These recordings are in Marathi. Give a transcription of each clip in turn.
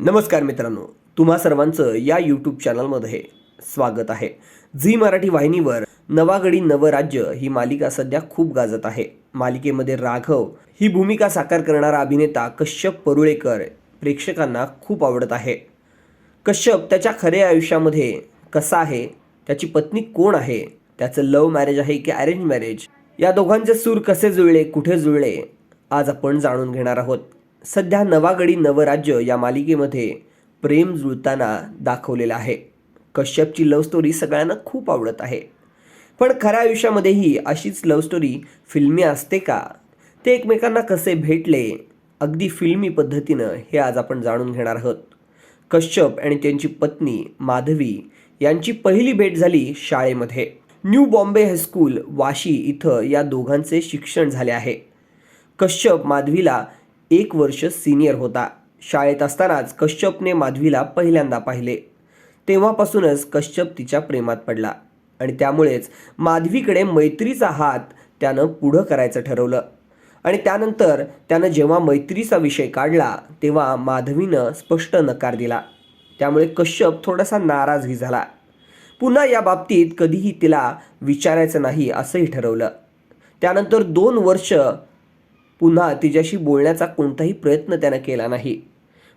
नमस्कार मित्रांनो तुम्हा सर्वांचं या यूट्यूब चॅनलमध्ये स्वागत आहे. झी मराठी वाहिनीवर नवागडी नवराज्य ही मालिका सध्या खूप गाजत आहे. मालिकेमध्ये राघव ही भूमिका साकार करणारा अभिनेता कश्यप परुळेकर प्रेक्षकांना खूप आवडत आहे. कश्यप त्याच्या खऱ्या आयुष्यामध्ये कसा आहे त्याची पत्नी कोण आहे त्याचं लव्ह मॅरेज आहे की अरेंज मॅरेज या दोघांचे सूर कसे जुळले कुठे जुळले आज आपण जाणून घेणार आहोत. सध्या नवागडी नवराज्य या मालिकेमध्ये प्रेम जुळताना दाखवलेलं आहे. कश्यपची लव्ह स्टोरी सगळ्यांना खूप आवडत आहे. पण खऱ्या आयुष्यामध्येही अशीच लव्ह स्टोरी फिल्मी असते का? ते एकमेकांना कसे भेटले? अगदी फिल्मी पद्धतीनं हे आज आपण जाणून घेणार आहोत. कश्यप आणि त्यांची पत्नी माधवी यांची पहिली भेट झाली शाळेमध्ये. न्यू बॉम्बे हायस्कूल वाशी इथं या दोघांचे शिक्षण झाले आहे. कश्यप माधवीला एक वर्ष सिनियर होता. शाळेत असतानाच कश्यपने माधवीला पहिल्यांदा पाहिले. तेव्हापासूनच कश्यप तिच्या प्रेमात पडला आणि त्यामुळेच माधवीकडे मैत्रीचा हात त्यानं पुढं करायचं ठरवलं. आणि त्यानंतर त्यानं जेव्हा मैत्रीचा विषय काढला तेव्हा माधवीनं स्पष्ट नकार दिला. त्यामुळे कश्यप थोडासा नाराजही झाला. पुन्हा या बाबतीत कधीही तिला विचारायचं नाही असंही ठरवलं. त्यानंतर दोन वर्ष पुन्हा तिच्याशी बोलण्याचा कोणताही प्रयत्न त्यानं केला नाही.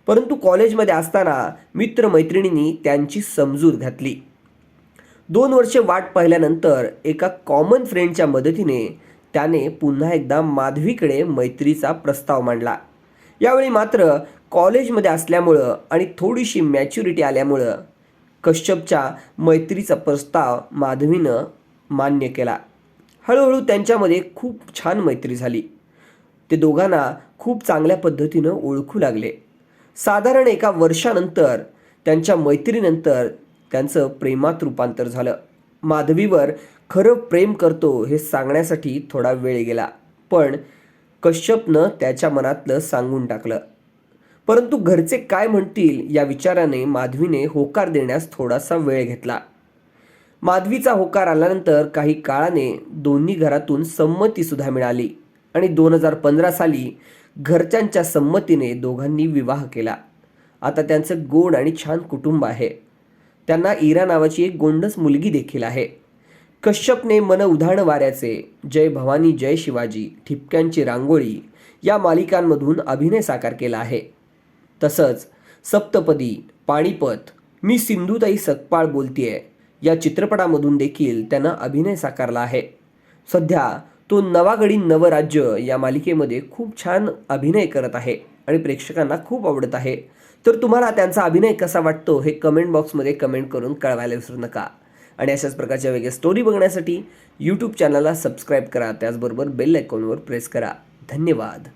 परंतु कॉलेजमध्ये असताना मित्रमैत्रिणींनी त्यांची समजूत घातली. दोन वर्षे वाट पाहिल्यानंतर एका कॉमन फ्रेंडच्या मदतीने त्याने पुन्हा एकदा माधवीकडे मैत्रीचा प्रस्ताव मांडला. यावेळी मात्र कॉलेजमध्ये असल्यामुळं आणि थोडीशी मॅच्युरिटी आल्यामुळं कश्यपच्या मैत्रीचा प्रस्ताव माधवीनं मान्य केला. हळूहळू त्यांच्यामध्ये खूप छान मैत्री झाली. ते दोघांना खूप चांगल्या पद्धतीनं ओळखू लागले. साधारण एका वर्षानंतर त्यांच्या मैत्रीनंतर त्यांचं प्रेमात रूपांतर झालं. माधवीवर खरं प्रेम करतो हे सांगण्यासाठी थोडा वेळ गेला पण कश्यपनं त्याच्या मनातलं सांगून टाकलं. परंतु घरचे काय म्हणतील या विचाराने माधवीने होकार देण्यास थोडासा वेळ घेतला. माधवीचा होकार आल्यानंतर काही काळाने दोन्ही घरातून संमतीसुद्धा मिळाली. आणि दोन हजार पंधरा साली घरच्यांच्या संमतीने दोघांनी विवाह केला. आता त्यांचं गोड आणि छान कुटुंब आहे. त्यांना इरा नावाची एक गोंडस मुलगी देखील आहे. कश्यपने मन उधाण वाऱ्याचे जय भवानी जय शिवाजी ठिपक्यांची रांगोळी या मालिकांमधून अभिनय साकार केला आहे. तसंच सप्तपदी पाणीपत मी सिंधुताई सकपाळ बोलतीये या चित्रपटामधून देखील त्यानं अभिनय साकारला आहे. सध्या तो नवागडी नवराज्य या मालिकेमध्ये खूप छान अभिनय करत आहे आणि प्रेक्षकांना खूप आवडत आहे. तर तुम्हाला त्यांचा अभिनय कसा वाटतो हे कमेंट बॉक्समध्ये कमेंट करून कळवायला विसरू नका. आणि अशाच प्रकारच्या वेगळ्या स्टोरी बघण्यासाठी यूट्यूब चॅनलला सबस्क्राईब करा. त्याचबरोबर बेल आयकॉनवर प्रेस करा. धन्यवाद.